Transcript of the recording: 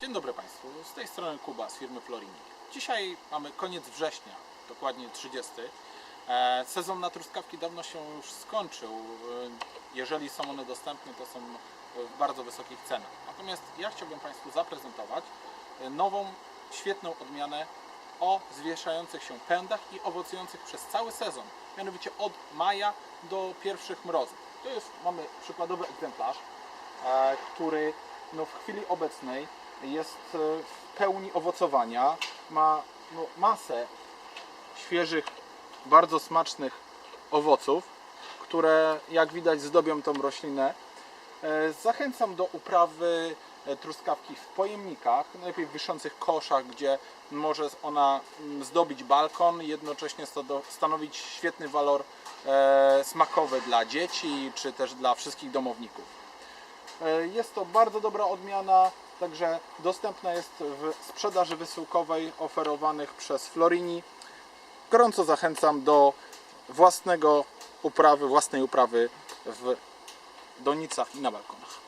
Dzień dobry Państwu, z tej strony Kuba z firmy Florini. Dzisiaj mamy koniec września, dokładnie 30. E, Sezon na truskawki dawno się już skończył. E, Jeżeli są one dostępne, to są w bardzo wysokich cenach. Natomiast ja chciałbym Państwu zaprezentować e, nową, świetną odmianę o zwieszających się pędach i owocujących przez cały sezon, mianowicie od maja do pierwszych mrozów. To jest, mamy przykładowy egzemplarz, który no, w chwili obecnej jest e, w pełni owocowania, ma no, masę świeżych, bardzo smacznych owoców, które jak widać zdobią tą roślinę. E, Zachęcam do uprawy e, truskawki w pojemnikach, najlepiej w wiszących koszach, gdzie może ona mm, zdobić balkon, jednocześnie stanowić świetny walor smakowy dla dzieci, czy też dla wszystkich domowników. E, Jest to bardzo dobra odmiana, także dostępna jest w sprzedaży wysyłkowej oferowanych przez Florini. Gorąco zachęcam do własnego uprawy, własnej uprawy w donicach i na balkonach.